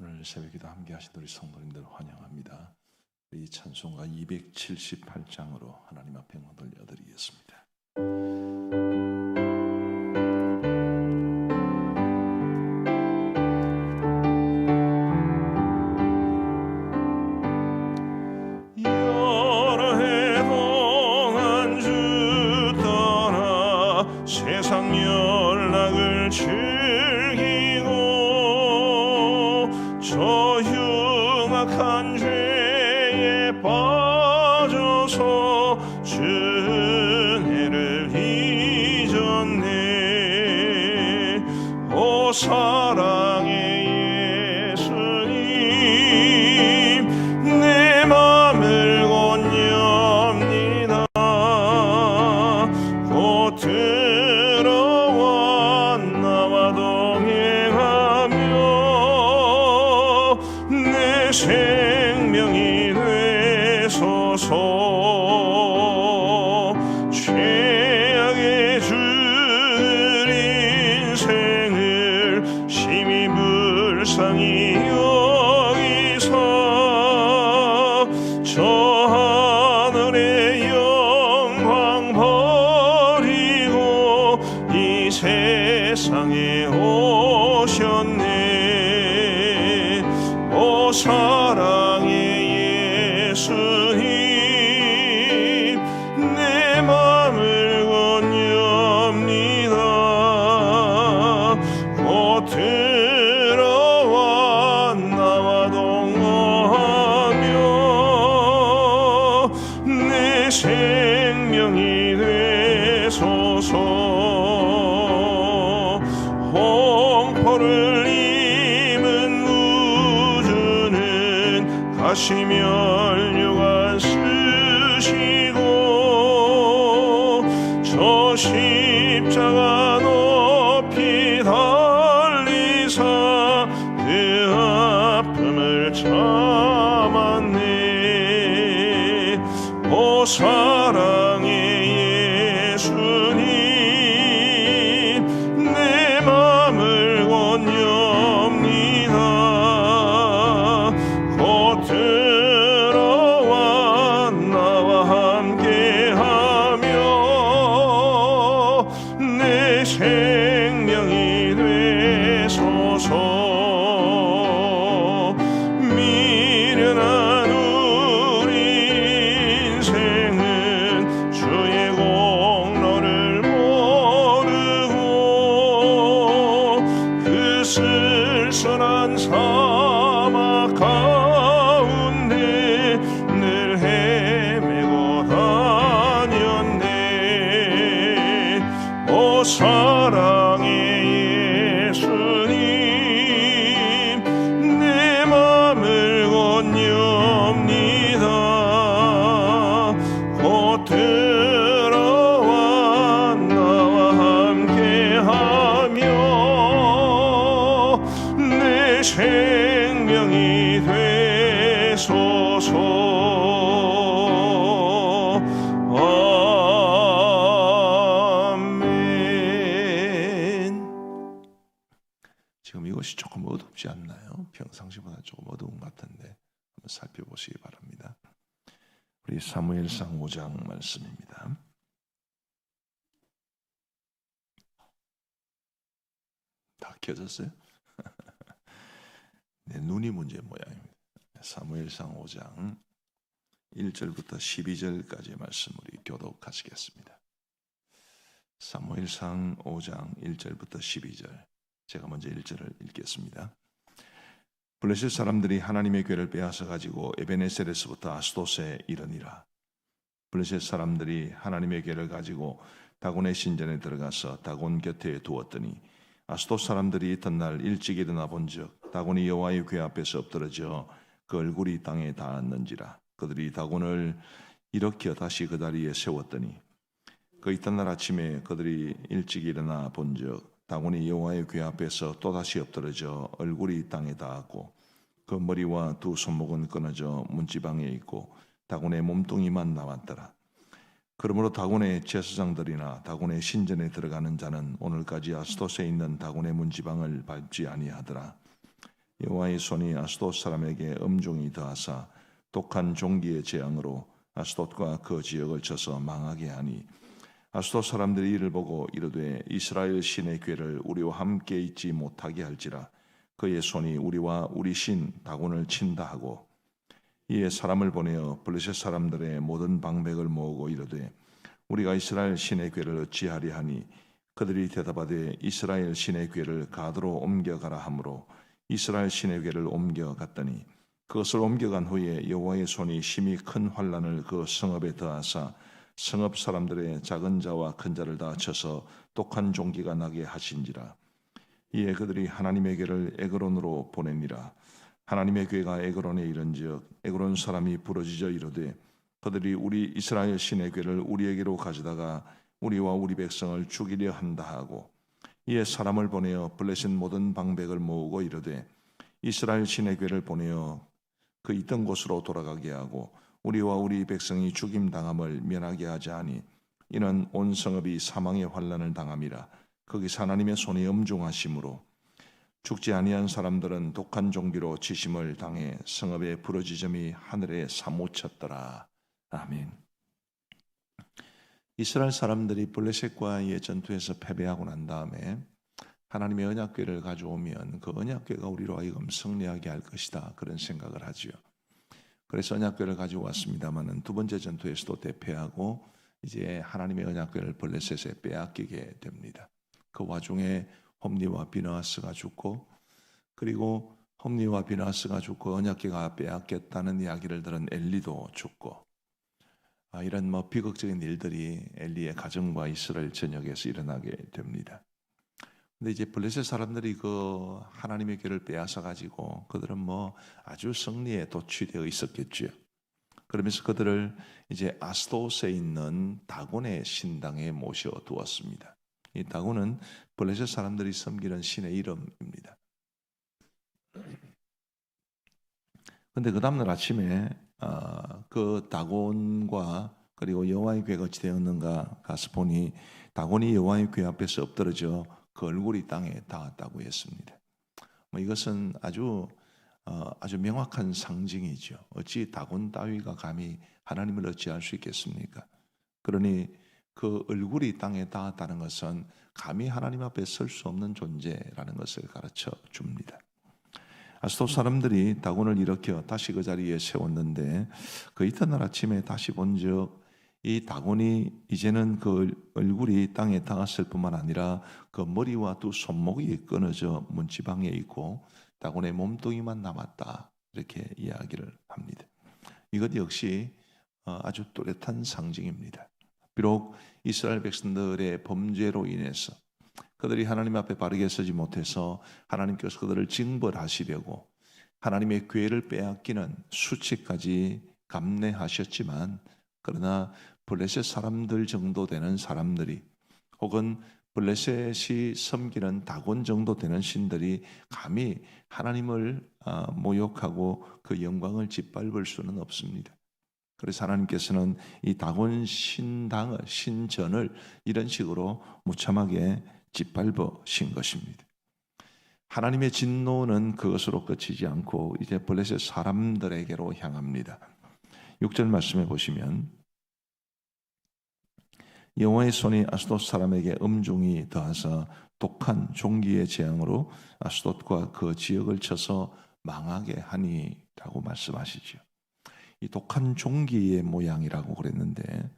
오늘 새벽기도 함께 하신 우리 성도님들 환영합니다. 이 찬송가 278장으로 하나님 앞에 영광 돌려드리겠습니다. 사랑의 다 켜졌어요? 네, 눈이 문제 모양입니다. 사무엘상 5장 1절부터 12절까지의 말씀 우리 교독하시겠습니다. 사무엘상 5장 1절부터 12절 제가 먼저 1절을 읽겠습니다. 블레셋 사람들이 하나님의 괴를 빼앗아 가지고 에베네셀에서부터 아스도스에 이르니라. 블레셋 사람들이 하나님의 괴를 가지고 다곤의 신전에 들어가서 다곤 곁에 두었더니 아스도 사람들이 이튿날 일찍 일어나 본즉 다곤이 여호와의 궤 앞에서 엎드러져 그 얼굴이 땅에 닿았는지라 그들이 다곤을 일으켜 다시 그 다리에 세웠더니 그 이튿날 아침에 그들이 일찍 일어나 본즉 다곤이 여호와의 궤 앞에서 또다시 엎드러져 얼굴이 땅에 닿았고 그 머리와 두 손목은 끊어져 문지방에 있고 다곤의 몸뚱이만 남았더라. 그러므로 다곤의 제사장들이나 다곤의 신전에 들어가는 자는 오늘까지 아스토스에 있는 다곤의 문지방을 밟지 아니하더라. 여호와의 손이 아스돗 사람에게 엄종이 더하사 독한 종기의 재앙으로 아스돗과 그 지역을 쳐서 망하게 하니 아스돗 사람들이 이를 보고 이르되 이스라엘 신의 괴를 우리와 함께 있지 못하게 할지라 그의 손이 우리와 우리 신 다곤을 친다 하고 이에 사람을 보내어 블레셋 사람들의 모든 방백을 모으고 이르되 우리가 이스라엘 신의 괴를 어찌하리 하니 그들이 대답하되 이스라엘 신의 괴를 가드로 옮겨가라 하므로 이스라엘 신의 괴를 옮겨갔더니 그것을 옮겨간 후에 여호와의 손이 심히 큰 환란을 그 성읍에 더하사 성읍 사람들의 작은 자와 큰 자를 다 쳐서 독한 종기가 나게 하신지라. 이에 그들이 하나님의 괴를 에그론으로 보내니라 하나님의 괴가 에그론에 이른즉 에그론 사람이 부러지져 이르되 그들이 우리 이스라엘 신의 괴를 우리에게로 가져다가 우리와 우리 백성을 죽이려 한다 하고 이에 사람을 보내어 블레셋 모든 방백을 모으고 이르되 이스라엘 신의 괴를 보내어 그 있던 곳으로 돌아가게 하고 우리와 우리 백성이 죽임 당함을 면하게 하자 하니 이는 온 성읍이 사망의 환란을 당함이라. 거기서 하나님의 손이 엄중하심으로 죽지 아니한 사람들은 독한 종기로 지심을 당해 성읍의 부러지점이 하늘에 사모쳤더라. 아멘. 이스라엘 사람들이 블레셋과의 전투에서 패배하고 난 다음에 하나님의 언약궤를 가져오면 그 언약궤가 우리로 하여금 승리하게 할 것이다 그런 생각을 하지요. 그래서 언약궤를 가지고 왔습니다만은 두 번째 전투에서도 대패하고 이제 하나님의 언약궤를 블레셋에 빼앗기게 됩니다. 그 와중에 홈리와 비나스가 죽고 그리고 홈리와 비나스가 죽고 언약궤가 빼앗겼다는 이야기를 들은 엘리도 죽고 아, 이런 뭐 비극적인 일들이 엘리의 가정과 이스라엘 전역에서 일어나게 됩니다. 근데 이제 블레셋 사람들이 그 하나님의 길을 빼앗아 가지고 그들은 뭐 아주 승리에 도취되어 있었겠죠. 그러면서 그들을 이제 아스도스에 있는 다곤의 신당에 모셔 두었습니다. 이 다곤은 블레셋 사람들이 섬기는 신의 이름입니다. 근데 그 다음날 아침에 어, 그 다곤과 그리고 여호와의 궤가 어찌 되었는가 가서 보니 다곤이 여호와의 궤 앞에서 엎드러져 그 얼굴이 땅에 닿았다고 했습니다. 뭐 이것은 아주 어, 아주 명확한 상징이죠. 어찌 다곤 따위가 감히 하나님을 어찌할 수 있겠습니까? 그러니 그 얼굴이 땅에 닿았다는 것은 감히 하나님 앞에 설 수 없는 존재라는 것을 가르쳐 줍니다. 아스도 사람들이 다곤을 일으켜 다시 그 자리에 세웠는데 그 이튿날 아침에 다시 본즉 이 다곤이 이제는 그 얼굴이 땅에 닿았을 뿐만 아니라 그 머리와 두 손목이 끊어져 문지방에 있고 다곤의 몸뚱이만 남았다 이렇게 이야기를 합니다. 이것 역시 어, 아주 뚜렷한 상징입니다. 비록 이스라엘 백성들의 범죄로 인해서 그들이 하나님 앞에 바르게 서지 못해서 하나님께서 그들을 징벌하시려고 하나님의 괴를 빼앗기는 수치까지 감내하셨지만 그러나 블레셋 사람들 정도 되는 사람들이 혹은 블레셋이 섬기는 다곤 정도 되는 신들이 감히 하나님을 아, 모욕하고 그 영광을 짓밟을 수는 없습니다. 그래서 하나님께서는 이 다곤 신당을 신전을 이런 식으로 무참하게 짓밟으신 것입니다. 하나님의 진노는 그것으로 끝이지 않고 이제 블레셋 사람들에게로 향합니다. 6절 말씀해 보시면 여호와의 손이 아스돗 사람에게 음종이 더하사 독한 종기의 재앙으로 아스돗과 그 지역을 쳐서 망하게 하니라고 말씀하시죠. 이 독한 종기의 모양이라고 그랬는데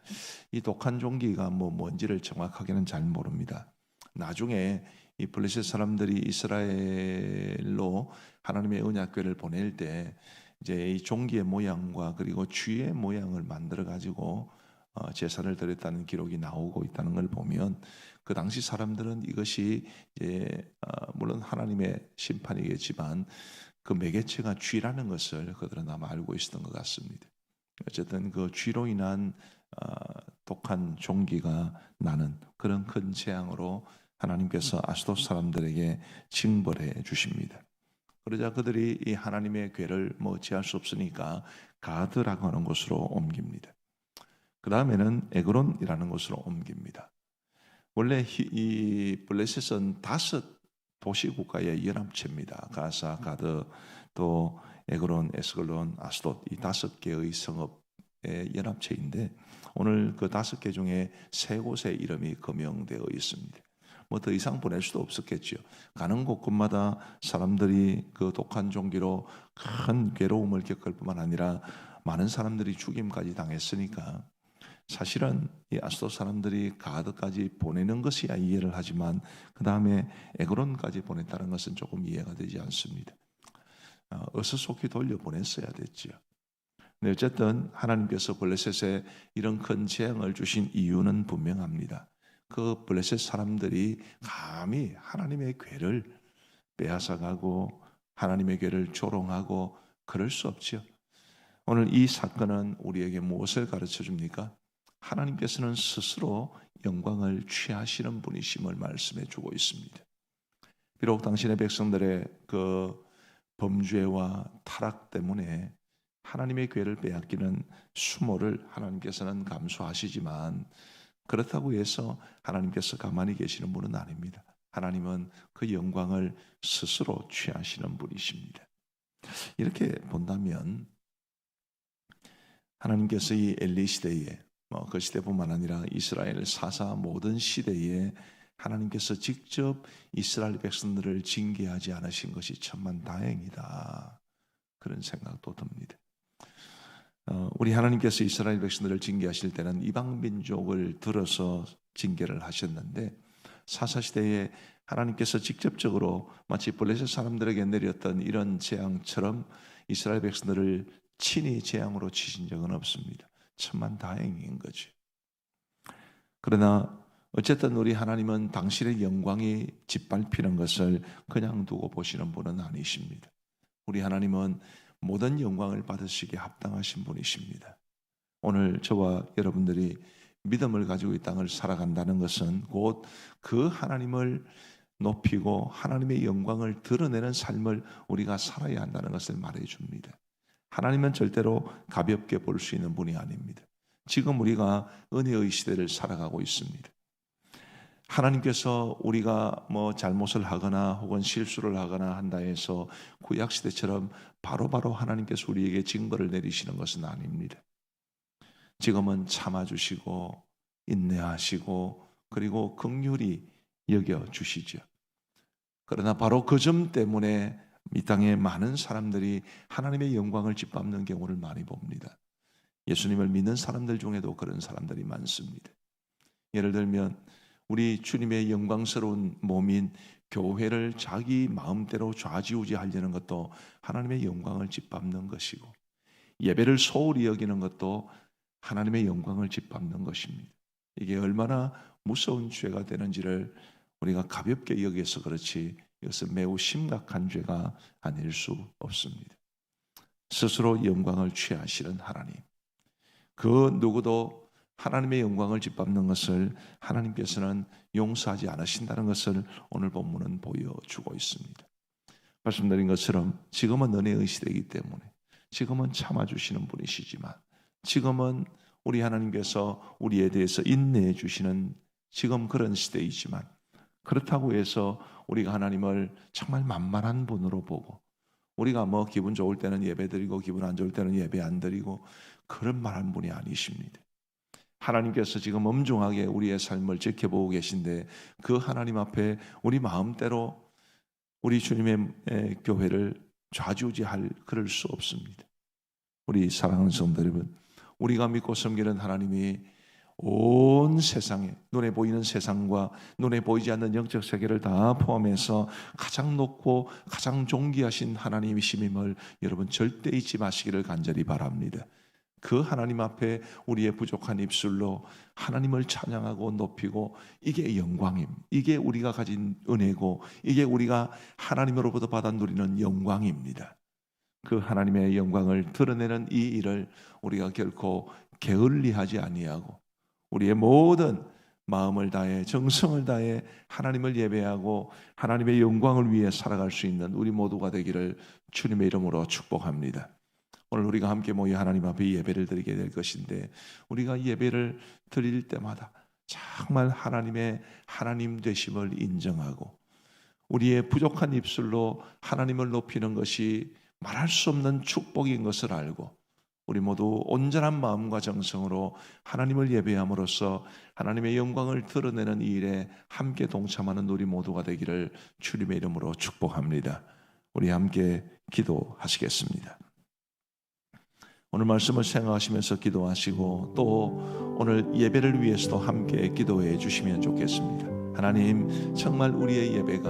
이 독한 종기가 뭐 뭔지를 정확하게는 잘 모릅니다. 나중에 이 블레셋 사람들이 이스라엘로 하나님의 언약궤를 보낼 때 이제 이 종기의 모양과 그리고 쥐의 모양을 만들어 가지고 어, 제사를 드렸다는 기록이 나오고 있다는 걸 보면 그 당시 사람들은 이것이 이제 어, 물론 하나님의 심판이겠지만 그 매개체가 쥐라는 것을 그들은 아마 알고 있었던 것 같습니다. 어쨌든 그 쥐로 인한 어, 독한 종기가 나는 그런 큰 재앙으로 하나님께서 아스도 사람들에게 징벌해 주십니다. 그러자 그들이 이 하나님의 괴를 뭐 지할 수 없으니까 가드라고 하는 곳으로 옮깁니다. 그 다음에는 에그론이라는 곳으로 옮깁니다. 원래 이 블레셋은 다섯 도시국가의 연합체입니다. 가사, 가드, 또 에그론, 에스글론, 아스돗 이 다섯 개의 성읍의 연합체인데 오늘 그 다섯 개 중에 세 곳의 이름이 거명되어 있습니다. 뭐 더 이상 보낼 수도 없었겠죠. 가는 곳곳마다 사람들이 그 독한 종기로 큰 괴로움을 겪을 뿐만 아니라 많은 사람들이 죽임까지 당했으니까 사실은 이 아스도 사람들이 가드까지 보내는 것이야 이해를 하지만 그 다음에 에그론까지 보냈다는 것은 조금 이해가 되지 않습니다. 어, 어서속히 돌려 보냈어야 됐지요. 네, 어쨌든 하나님께서 블레셋에 이런 큰 재앙을 주신 이유는 분명합니다. 그 블레셋 사람들이 감히 하나님의 괴를 빼앗아가고 하나님의 괴를 조롱하고 그럴 수 없지요. 오늘 이 사건은 우리에게 무엇을 가르쳐 줍니까? 하나님께서는 스스로 영광을 취하시는 분이심을 말씀해 주고 있습니다. 비록 당신의 백성들의 그 범죄와 타락 때문에 하나님의 괴를 빼앗기는 수모를 하나님께서는 감수하시지만 그렇다고 해서 하나님께서 가만히 계시는 분은 아닙니다. 하나님은 그 영광을 스스로 취하시는 분이십니다. 이렇게 본다면 하나님께서 이 엘리 시대에 뭐 그 시대뿐만 아니라 이스라엘 사사 모든 시대에 하나님께서 직접 이스라엘 백성들을 징계하지 않으신 것이 천만 다행이다. 그런 생각도 듭니다. 어, 우리 하나님께서 이스라엘 백성들을 징계하실 때는 이방 민족을 들어서 징계를 하셨는데 사사 시대에 하나님께서 직접적으로 마치 블레셋 사람들에게 내렸던 이런 재앙처럼 이스라엘 백성들을 친히 재앙으로 치신 적은 없습니다. 천만 다행인 거죠. 그러나 어쨌든 우리 하나님은 당신의 영광이 짓밟히는 것을 그냥 두고 보시는 분은 아니십니다. 우리 하나님은 모든 영광을 받으시기에 합당하신 분이십니다. 오늘 저와 여러분들이 믿음을 가지고 이 땅을 살아간다는 것은 곧 그 하나님을 높이고 하나님의 영광을 드러내는 삶을 우리가 살아야 한다는 것을 말해 줍니다. 하나님은 절대로 가볍게 볼 수 있는 분이 아닙니다. 지금 우리가 은혜의 시대를 살아가고 있습니다. 하나님께서 우리가 뭐 잘못을 하거나 혹은 실수를 하거나 한다 해서 구약 시대처럼 바로바로 하나님께서 우리에게 징벌을 내리시는 것은 아닙니다. 지금은 참아 주시고 인내하시고 그리고 긍휼히 여겨 주시죠. 그러나 바로 그 점 때문에 이 땅에 많은 사람들이 하나님의 영광을 짓밟는 경우를 많이 봅니다. 예수님을 믿는 사람들 중에도 그런 사람들이 많습니다. 예를 들면 우리 주님의 영광스러운 몸인 교회를 자기 마음대로 좌지우지 하려는 것도 하나님의 영광을 짓밟는 것이고 예배를 소홀히 여기는 것도 하나님의 영광을 짓밟는 것입니다. 이게 얼마나 무서운 죄가 되는지를 우리가 가볍게 여기서 그렇지 이것은 매우 심각한 죄가 아닐 수 없습니다. 스스로 영광을 취하시는 하나님. 그 누구도 하나님의 영광을 짓밟는 것을 하나님께서는 용서하지 않으신다는 것을 오늘 본문은 보여주고 있습니다. 말씀드린 것처럼 지금은 은혜의 시대이기 때문에 지금은 참아주시는 분이시지만 지금은 우리 하나님께서 우리에 대해서 인내해 주시는 지금 그런 시대이지만 그렇다고 해서 우리가 하나님을 정말 만만한 분으로 보고 우리가 뭐 기분 좋을 때는 예배 드리고 기분 안 좋을 때는 예배 안 드리고 그런 말한 분이 아니십니다. 하나님께서 지금 엄중하게 우리의 삶을 지켜보고 계신데 그 하나님 앞에 우리 마음대로 우리 주님의 교회를 좌지우지할 그럴 수 없습니다. 우리 사랑하는 성도 여러분, 우리가 믿고 섬기는 하나님이 온 세상에 눈에 보이는 세상과 눈에 보이지 않는 영적 세계를 다 포함해서 가장 높고 가장 존귀하신 하나님이심임을 여러분 절대 잊지 마시기를 간절히 바랍니다. 그 하나님 앞에 우리의 부족한 입술로 하나님을 찬양하고 높이고 이게 영광임. 이게 우리가 가진 은혜고 이게 우리가 하나님으로부터 받아 누리는 영광입니다. 그 하나님의 영광을 드러내는 이 일을 우리가 결코 게을리하지 아니하고 우리의 모든 마음을 다해 정성을 다해 하나님을 예배하고 하나님의 영광을 위해 살아갈 수 있는 우리 모두가 되기를 주님의 이름으로 축복합니다. 오늘 우리가 함께 모여 하나님 앞에 예배를 드리게 될 것인데 우리가 예배를 드릴 때마다 정말 하나님의 하나님 되심을 인정하고 우리의 부족한 입술로 하나님을 높이는 것이 말할 수 없는 축복인 것을 알고 우리 모두 온전한 마음과 정성으로 하나님을 예배함으로써 하나님의 영광을 드러내는 이 일에 함께 동참하는 우리 모두가 되기를 주님의 이름으로 축복합니다. 우리 함께 기도하시겠습니다. 오늘 말씀을 생각하시면서 기도하시고 또 오늘 예배를 위해서도 함께 기도해 주시면 좋겠습니다. 하나님 정말 우리의 예배가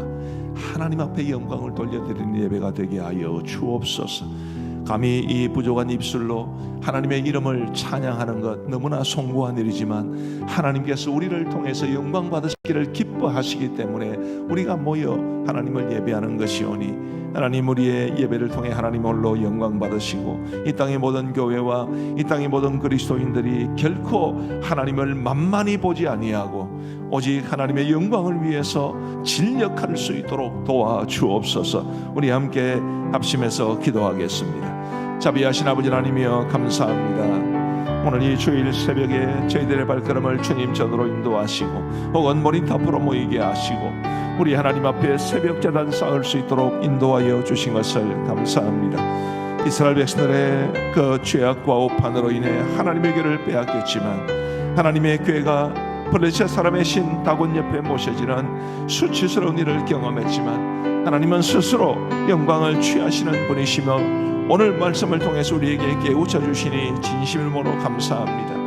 하나님 앞에 영광을 돌려드리는 예배가 되게 하여 주옵소서. 감히 이 부족한 입술로 하나님의 이름을 찬양하는 것 너무나 송구한 일이지만 하나님께서 우리를 통해서 영광 받으시기를 기뻐하시기 때문에 우리가 모여 하나님을 예배하는 것이오니 하나님 우리의 예배를 통해 하나님 홀로 영광 받으시고 이 땅의 모든 교회와 이 땅의 모든 그리스도인들이 결코 하나님을 만만히 보지 아니하고 오직 하나님의 영광을 위해서 진력할 수 있도록 도와주옵소서. 우리 함께 합심해서 기도하겠습니다. 자비하신 아버지 하나님이여 감사합니다. 오늘 이 주일 새벽에 저희들의 발걸음을 주님 전으로 인도하시고 혹은 모니터 앞으로 모이게 하시고 우리 하나님 앞에 새벽 재단 쌓을 수 있도록 인도하여 주신 것을 감사합니다. 이스라엘 백성들의 그 죄악과 오판으로 인해 하나님의 교를 빼앗겼지만 하나님의 교회가 블레셋 사람의 신 다곤 옆에 모셔지는 수치스러운 일을 경험했지만 하나님은 스스로 영광을 취하시는 분이시며 오늘 말씀을 통해서 우리에게 깨우쳐 주시니 진심을 모로 감사합니다.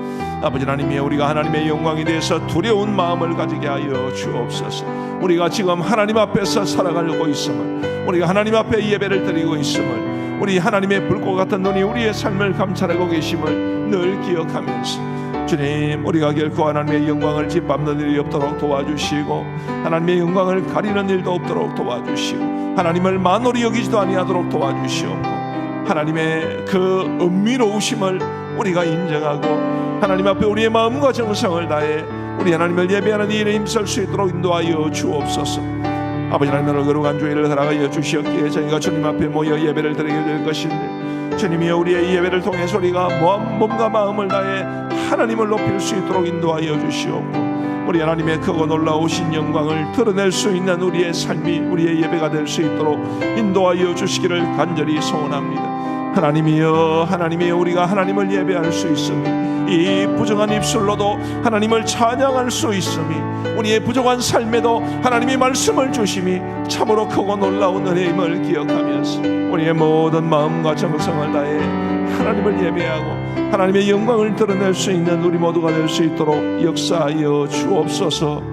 아버지 하나님이 우리가 하나님의 영광에 대해서 두려운 마음을 가지게 하여 주옵소서. 우리가 지금 하나님 앞에서 살아가고 있음을, 우리가 하나님 앞에 예배를 드리고 있음을, 우리 하나님의 불꽃 같은 눈이 우리의 삶을 감찰하고 계심을 늘 기억하면서 주님 우리가 결코 하나님의 영광을 짓밟는 일이 없도록 도와주시고 하나님의 영광을 가리는 일도 없도록 도와주시고 하나님을 만홀히 여기지도 아니하도록 도와주시옵고 하나님의 그 은밀로우심을 우리가 인정하고 하나님 앞에 우리의 마음과 정성을 다해 우리 하나님을 예배하는 이 일에 힘쓸 수 있도록 인도하여 주옵소서 아버지 하나님의 거룩한 주일을 살아가여 주시었기에 저희가 주님 앞에 모여 예배를 드리게 될 것인데 주님이여 우리의 예배를 통해서 우리가 몸과 마음을 다해 하나님을 높일 수 있도록 인도하여 주시옵고 우리 하나님의 크고 놀라우신 영광을 드러낼 수 있는 우리의 삶이 우리의 예배가 될 수 있도록 인도하여 주시기를 간절히 소원합니다. 하나님이여 하나님이여 우리가 하나님을 예배할 수 있음이 이 부정한 입술로도 하나님을 찬양할 수 있음이 우리의 부족한 삶에도 하나님이 말씀을 주심이 참으로 크고 놀라운 은혜임을 기억하면서 우리의 모든 마음과 정성을 다해 하나님을 예배하고 하나님의 영광을 드러낼 수 있는 우리 모두가 될 수 있도록 역사하여 주옵소서.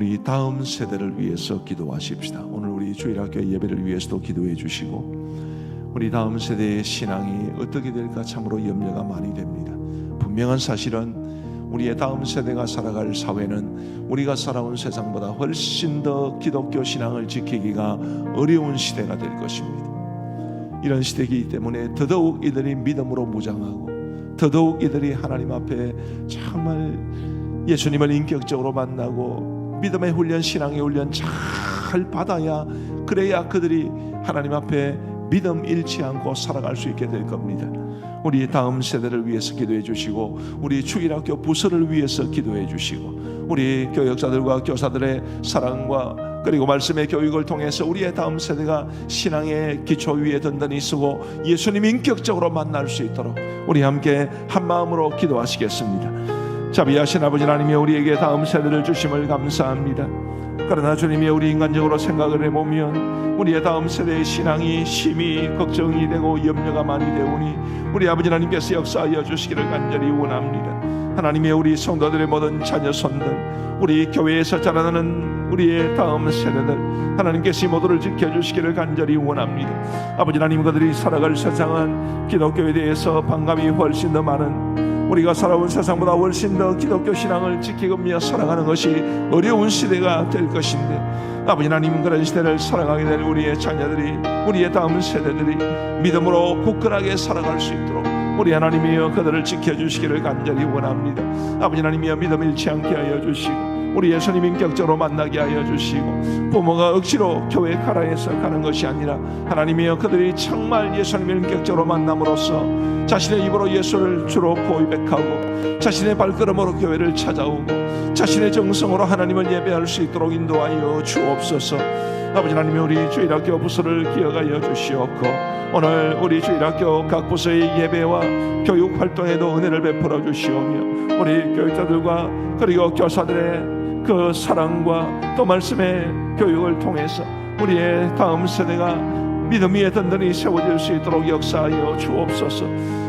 우리 다음 세대를 위해서 기도하십시다. 오늘 우리 주일학교 예배를 위해서도 기도해 주시고 우리 다음 세대의 신앙이 어떻게 될까 참으로 염려가 많이 됩니다. 분명한 사실은 우리의 다음 세대가 살아갈 사회는 우리가 살아온 세상보다 훨씬 더 기독교 신앙을 지키기가 어려운 시대가 될 것입니다. 이런 시대이기 때문에 더더욱 이들이 믿음으로 무장하고 더더욱 이들이 하나님 앞에 정말 예수님을 인격적으로 만나고 믿음의 훈련, 신앙의 훈련 잘 받아야 그래야 그들이 하나님 앞에 믿음 잃지 않고 살아갈 수 있게 될 겁니다. 우리 다음 세대를 위해서 기도해 주시고 우리 주일학교 부서를 위해서 기도해 주시고 우리 교역자들과 교사들의 사랑과 그리고 말씀의 교육을 통해서 우리의 다음 세대가 신앙의 기초 위에 든든히 서고 예수님 인격적으로 만날 수 있도록 우리 함께 한 마음으로 기도하시겠습니다. 자비하신 아버지 하나님이 우리에게 다음 세대를 주심을 감사합니다. 그러나 주님이 우리 인간적으로 생각을 해보면 우리의 다음 세대의 신앙이 심히 걱정이 되고 염려가 많이 되오니 우리 아버지 하나님께서 역사하여 주시기를 간절히 원합니다. 하나님의 우리 성도들의 모든 자녀 손들 우리 교회에서 자라나는 우리의 다음 세대들 하나님께서 이 모두를 지켜주시기를 간절히 원합니다. 아버지 하나님 그들이 살아갈 세상은 기독교에 대해서 반감이 훨씬 더 많은 우리가 살아온 세상보다 훨씬 더 기독교 신앙을 지키며 살아가는 것이 어려운 시대가 될 것인데 아버지 하나님 그런 시대를 살아가게 될 우리의 자녀들이 우리의 다음 세대들이 믿음으로 굳건하게 살아갈 수 있도록 우리 하나님이여 그들을 지켜주시기를 간절히 원합니다. 아버지 하나님이여 믿음 잃지 않게 하여 주시고 우리 예수님 인격적으로 만나게 하여 주시고 부모가 억지로 교회 가라에서 가는 것이 아니라 하나님이여 그들이 정말 예수님을 인격적으로 만남으로써 자신의 입으로 예수를 주로 고백하고 자신의 발걸음으로 교회를 찾아오고 자신의 정성으로 하나님을 예배할 수 있도록 인도하여 주옵소서. 아버지 하나님 우리 주일학교 부서를 기억하여 주시옵고 오늘 우리 주일학교 각 부서의 예배와 교육 활동에도 은혜를 베풀어 주시오며 우리 교육자들과 그리고 교사들의 그 사랑과 또 말씀의 교육을 통해서 우리의 다음 세대가 믿음 위에 든든히 세워질 수 있도록 역사하여 주옵소서.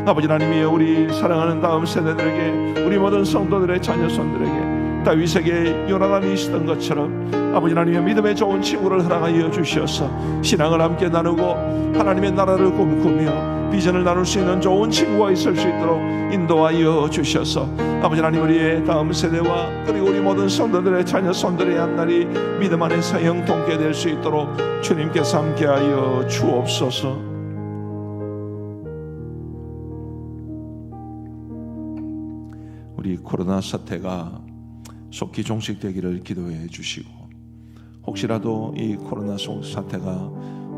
아버지 하나님이여 우리 사랑하는 다음 세대들에게 우리 모든 성도들의 자녀손들에게 다윗에게 요나단이 있었던 것처럼 아버지 하나님의 믿음의 좋은 친구를 허락하여 주셔서 신앙을 함께 나누고 하나님의 나라를 꿈꾸며 비전을 나눌 수 있는 좋은 친구가 있을 수 있도록 인도하여 주셔서 아버지 하나님 우리의 다음 세대와 그리고 우리 모든 성도들의 자녀 손들의 한 날이 믿음 안에서 형통케 될 수 있도록 주님께서 함께하여 주옵소서. 우리 코로나 사태가 속히 종식되기를 기도해 주시고 혹시라도 이 코로나 속 사태가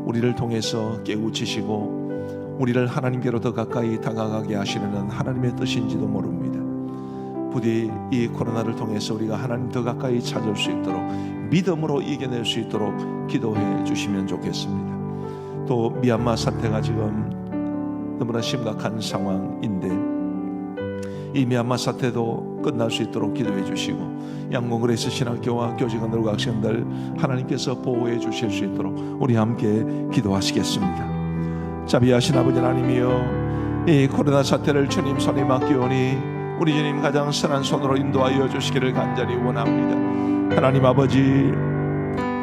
우리를 통해서 깨우치시고 우리를 하나님께로 더 가까이 다가가게 하시려는 하나님의 뜻인지도 모릅니다. 부디 이 코로나를 통해서 우리가 하나님 더 가까이 찾을 수 있도록 믿음으로 이겨낼 수 있도록 기도해 주시면 좋겠습니다. 또 미얀마 사태가 지금 너무나 심각한 상황인데 이 미얀마 사태도 끝날 수 있도록 기도해 주시고 양궁그레이스 신학교와 교직원들과 학생들 하나님께서 보호해 주실 수 있도록 우리 함께 기도하시겠습니다. 자비하신 아버지 하나님이여 이 코로나 사태를 주님 손에 맡기오니 우리 주님 가장 선한 손으로 인도하여 주시기를 간절히 원합니다. 하나님 아버지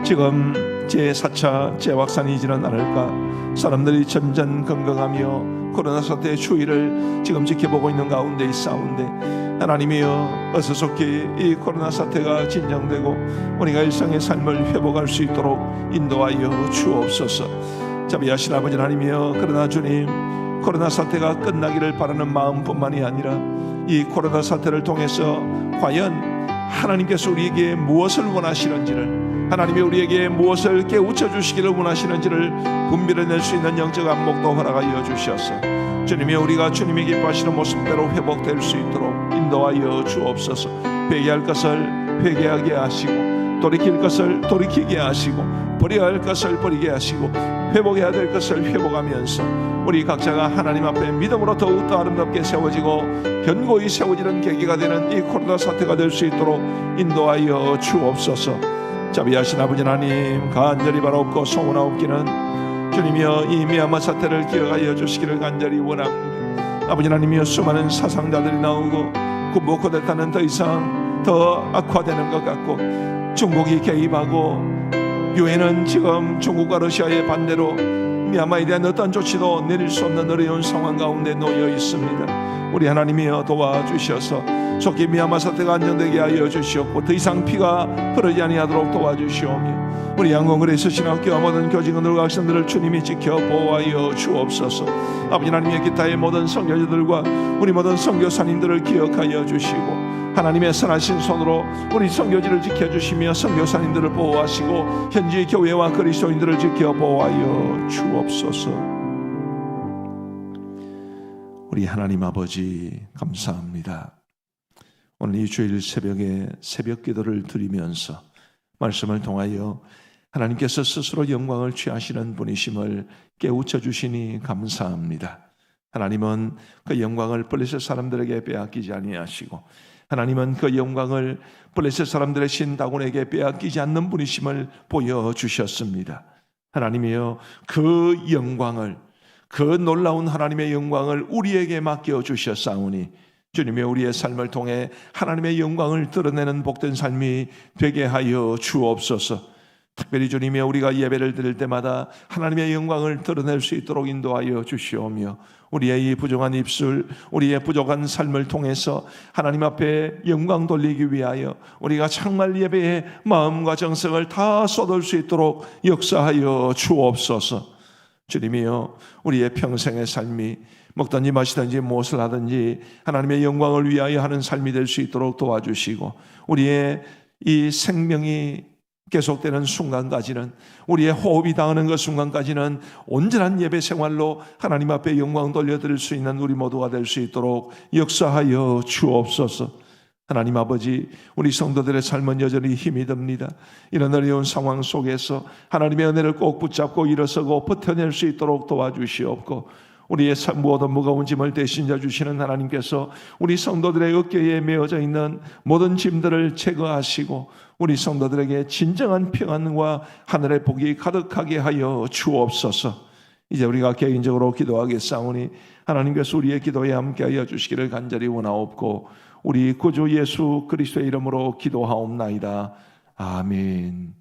지금 제4차 재확산이 지는 않을까 사람들이 점점 건강하며 코로나 사태의 추이를 지금 지켜보고 있는 가운데 있사온데. 하나님이여 어서 속히 이 코로나 사태가 진정되고 우리가 일상의 삶을 회복할 수 있도록 인도하여 주옵소서. 자비하신 아버지 하나님이여 그러나 주님 코로나 사태가 끝나기를 바라는 마음뿐만이 아니라 이 코로나 사태를 통해서 과연 하나님께서 우리에게 무엇을 원하시는지를 하나님이 우리에게 무엇을 깨우쳐 주시기를 원하시는지를 분별해 낼 수 있는 영적 안목도 허락하여 주셔서. 주님이 우리가 주님이 기뻐하시는 모습대로 회복될 수 있도록 인도하여 주옵소서. 회개할 것을 회개하게 하시고 돌이킬 것을 돌이키게 하시고 버려야 할 것을 버리게 하시고 회복해야 될 것을 회복하면서 우리 각자가 하나님 앞에 믿음으로 더욱더 아름답게 세워지고 견고히 세워지는 계기가 되는 이 코로나 사태가 될 수 있도록 인도하여 주옵소서 자비하신 아버지 하나님 간절히 바라옵고 소원하옵기는 주님이여 이 미얀마 사태를 기억하여 주시기를 간절히 원합니다. 아버지 하나님이여 수많은 사상자들이 나오고 군부 쿠데타는 더 이상 더 악화되는 것 같고 중국이 개입하고 유엔은 지금 중국과 러시아의 반대로 미얀마에 대한 어떤 조치도 내릴 수 없는 어려운 상황 가운데 놓여 있습니다. 우리 하나님이여 도와주셔서 속히 미얀마 사태가 안정되게 하여 주시옵고 더 이상 피가 흐르지 아니하도록 도와주시오며 우리 양궁그레이스 신학교와 모든 교직원들과 학생들을 주님이 지켜 보호하여 주옵소서. 아버지 하나님의 기타의 모든 성교자들과 우리 모든 성교사님들을 기억하여 주시고 하나님의 선하신 손으로 우리 성교지를 지켜주시며 성교사님들을 보호하시고 현지 교회와 그리스도인들을 지켜 보호하여 주옵소서 우리 하나님 아버지 감사합니다 오늘 이 주일 새벽에 새벽 기도를 드리면서 말씀을 통하여 하나님께서 스스로 영광을 취하시는 분이심을 깨우쳐 주시니 감사합니다. 하나님은 그 영광을 블레셋 사람들에게 빼앗기지 아니하시고 하나님은 그 영광을 블레셋 사람들의 신 다곤에게 빼앗기지 않는 분이심을 보여 주셨습니다. 하나님이여 그 영광을 그 놀라운 하나님의 영광을 우리에게 맡겨 주셨사오니 주님의 우리의 삶을 통해 하나님의 영광을 드러내는 복된 삶이 되게 하여 주옵소서. 특별히 주님이 우리가 예배를 드릴 때마다 하나님의 영광을 드러낼 수 있도록 인도하여 주시오며 우리의 이 부족한 입술, 우리의 부족한 삶을 통해서 하나님 앞에 영광 돌리기 위하여 우리가 정말 예배의 마음과 정성을 다 쏟을 수 있도록 역사하여 주옵소서. 주님이여 우리의 평생의 삶이 먹든지 마시든지 무엇을 하든지 하나님의 영광을 위하여 하는 삶이 될 수 있도록 도와주시고 우리의 이 생명이 계속되는 순간까지는 우리의 호흡이 닿는 그 순간까지는 온전한 예배 생활로 하나님 앞에 영광 돌려드릴 수 있는 우리 모두가 될 수 있도록 역사하여 주옵소서. 하나님 아버지, 우리 성도들의 삶은 여전히 힘이 듭니다. 이런 어려운 상황 속에서 하나님의 은혜를 꼭 붙잡고 일어서고 버텨낼 수 있도록 도와주시옵고, 우리의 삶 모든 무거운 짐을 대신 져 주시는 하나님께서 우리 성도들의 어깨에 메어져 있는 모든 짐들을 제거하시고 우리 성도들에게 진정한 평안과 하늘의 복이 가득하게 하여 주옵소서. 이제 우리가 개인적으로 기도하겠사오니 하나님께서 우리의 기도에 함께하여 주시기를 간절히 원하옵고 우리 구주 예수 그리스도의 이름으로 기도하옵나이다. 아멘.